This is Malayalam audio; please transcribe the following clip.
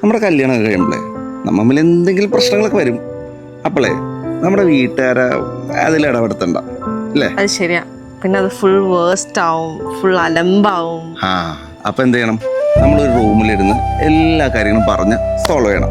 നമ്മുടെ കല്യാണം കഴിയുമ്പോൾ നമ്മൾ എന്തെങ്കിലും പ്രശ്നങ്ങളൊക്കെ വരും അപ്പോളേ നമ്മുടെ വീട്ടുകാരെ അതിൽ ഇടപെടുത്തണ്ട അല്ലേ അത് ശരിയാ പിന്നെ അത് ഫുൾ വേസ്റ്റ് ആവും ഫുൾ അലമ്പാവും ആ അപ്പൊ എന്ത് ചെയ്യണം നമ്മളൊരു റൂമിലിരുന്ന് എല്ലാ കാര്യങ്ങളും പറഞ്ഞ് സോൾവ് ചെയ്യണം